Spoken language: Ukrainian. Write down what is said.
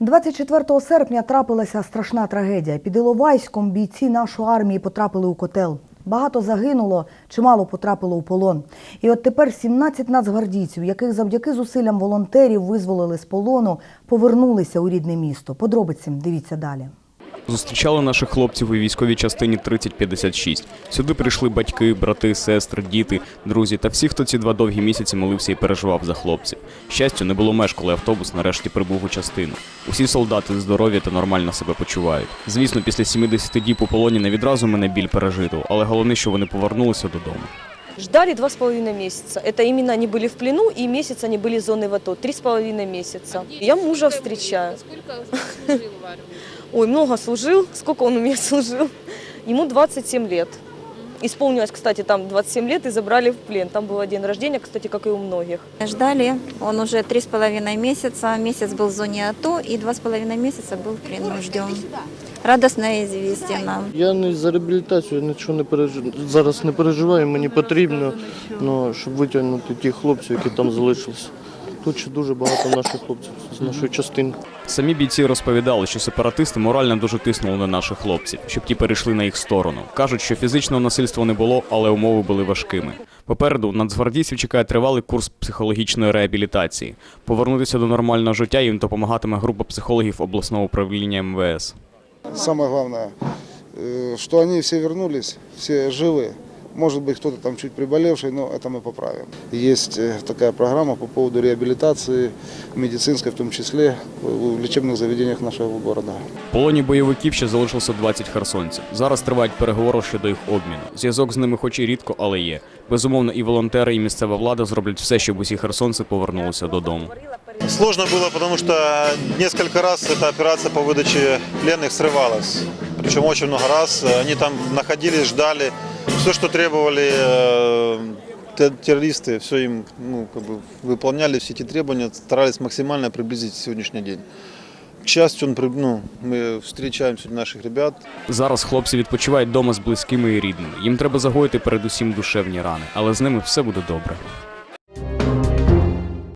24 серпня трапилася страшна трагедія. Під Іловайськом бійці нашої армії потрапили у котел. Багато загинуло, чимало потрапило у полон. І от тепер 17 нацгвардійців, яких завдяки зусиллям волонтерів визволили з полону, повернулися у рідне місто. Подробиці дивіться далі. Зустрічали наших хлопців у військовій частині 3056. Сюди прийшли батьки, брати, сестри, діти, друзі та всі, хто ці два довгі місяці молився і переживав за хлопців. Щастю, не було меж, коли автобус нарешті прибув у частину. Усі солдати здорові та нормально себе почувають. Звісно, після 70 діб у полоні не відразу мене біль пережито, але головне, що вони повернулися додому. Ждали два с половиной месяца. Это именно они были в плену, и месяц они были зоны в АТО. Три с половиной месяца. Я мужа встречаю. Сколько служил в армии? Ой, много служил. Сколько он у меня служил? Ему 27 лет. Исполнилось, кстати, там 27 лет и забрали в плен. Там был день рождения, кстати, как и у многих. Ждали. Он уже три с половиной месяца. Месяц был в зоне АТО и два с половиной месяца был в плену. Ждем. Радостное известие нам. Я не за реабілітацію нічого не переживаю. Зараз не переживаю, мені потрібно, ну, щоб витягнути тих хлопців, які там залишилися. Тут ще дуже багато наших хлопців з нашої частини. Самі бійці розповідали, що сепаратисти морально дуже тиснули на наших хлопців, щоб ті перейшли на їх сторону. Кажуть, що фізичного насильства не було, але умови були важкими. Попереду нацгвардійців чекає тривалий курс психологічної реабілітації. Повернутися до нормального життя їм допомагатиме група психологів обласного управління МВС. Самое главное, э, что они все вернулись, все живы. Может быть, кто-то там чуть приболевший, но это мы поправим. Есть э, такая программа по поводу реабилитации, медицинской в том числе, в лечебных заведениях нашего города. В полоні бойовиків ще залишилося 20 херсонців. Зараз тривають переговори щодо їх обміну. Зв'язок з ними, хоч і рідко, але є. Безумовно, і волонтери, і місцева влада зроблять все, щоб усі херсонці повернулися додому. Сложно было, потому что несколько раз эта операция по выдаче пленных срывалась. Причем очень много раз. Они там находились, ждали. Все, что требовали э, те- террористы, все им ну, как бы выполняли все эти требования, старались максимально приблизить сегодняшний день. К счастью, он, при- ну, мы встречаем сегодня наших ребят, Зараз хлопці відпочивають вдома з близькими і рідними. Їм треба загоїти передусім душевні рани, але з ними все буде добре.